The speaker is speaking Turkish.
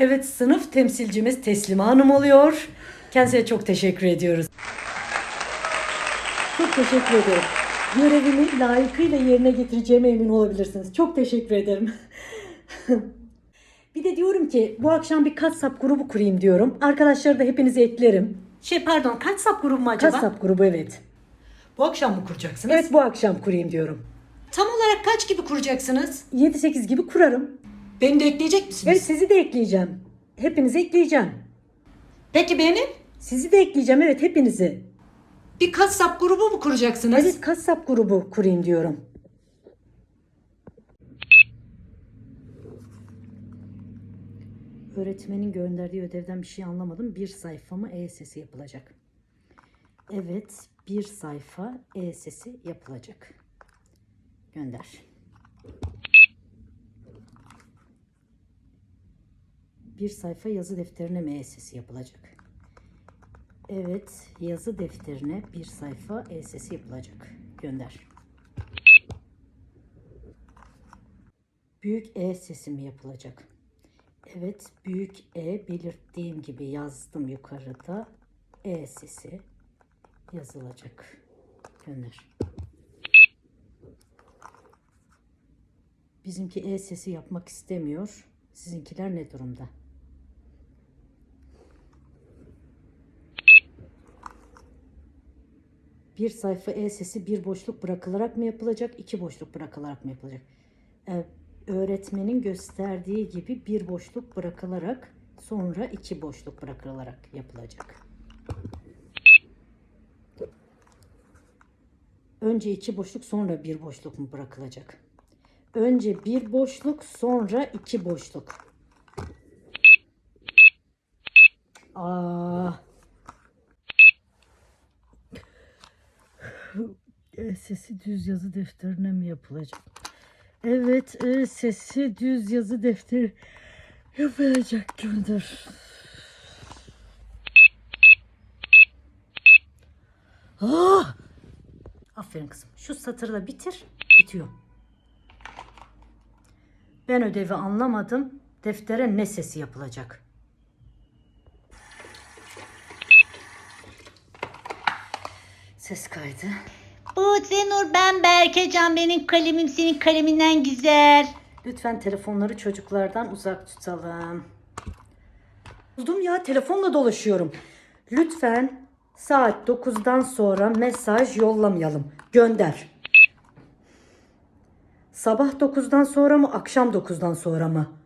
Evet sınıf temsilcimiz Teslime Hanım oluyor. Kendisine çok teşekkür ediyoruz. Çok teşekkür ederim. Görevimi layıkıyla yerine getireceğime emin olabilirsiniz. Çok teşekkür ederim. bir de diyorum ki bu akşam bir WhatsApp grubu kurayım diyorum. Arkadaşları da hepinizi eklerim. Şey pardon WhatsApp grubu mu acaba? WhatsApp grubu evet. Bu akşam mı kuracaksınız? Evet bu akşam kurayım diyorum. Tam olarak kaç gibi kuracaksınız? 7-8 gibi kurarım. Beni de ekleyecek misiniz? Evet sizi de ekleyeceğim. Hepinizi ekleyeceğim. Peki benim? Sizi de ekleyeceğim evet hepinizi. Bir WhatsApp grubu mu kuracaksınız? Evet WhatsApp grubu kurayım diyorum. Öğretmenin gönderdiği ödevden bir şey anlamadım. Bir sayfa mı E sesi yapılacak? Evet, bir sayfa E sesi yapılacak. Gönder. Bir sayfa yazı defterine mi E sesi yapılacak? Evet, yazı defterine bir sayfa E sesi yapılacak. Gönder. Büyük E sesi mi yapılacak? Evet, büyük E belirttiğim gibi yazdım yukarıda. E sesi yazılacak. Gönder. Bizimki E sesi yapmak istemiyor. Sizinkiler ne durumda? Bir sayfa E sesi bir boşluk bırakılarak mı yapılacak, iki boşluk bırakılarak mı yapılacak? Ee, öğretmenin gösterdiği gibi bir boşluk bırakılarak sonra iki boşluk bırakılarak yapılacak. Önce iki boşluk sonra bir boşluk mu bırakılacak? Önce bir boşluk sonra iki boşluk. Aa. sesi düz yazı defterine mi yapılacak? Evet, E sesi düz yazı defteri yapılacak gönder. Ah! Aferin kızım. Şu satırı da bitir. Bitiyor. Ben ödevi anlamadım. Deftere ne sesi yapılacak? Ses kaydı. Bu Zenur ben Berkecan benim kalemim senin kaleminden güzel. Lütfen telefonları çocuklardan uzak tutalım. Buldum ya telefonla dolaşıyorum. Lütfen saat 9'dan sonra mesaj yollamayalım. Gönder. Sabah 9'dan sonra mı akşam 9'dan sonra mı?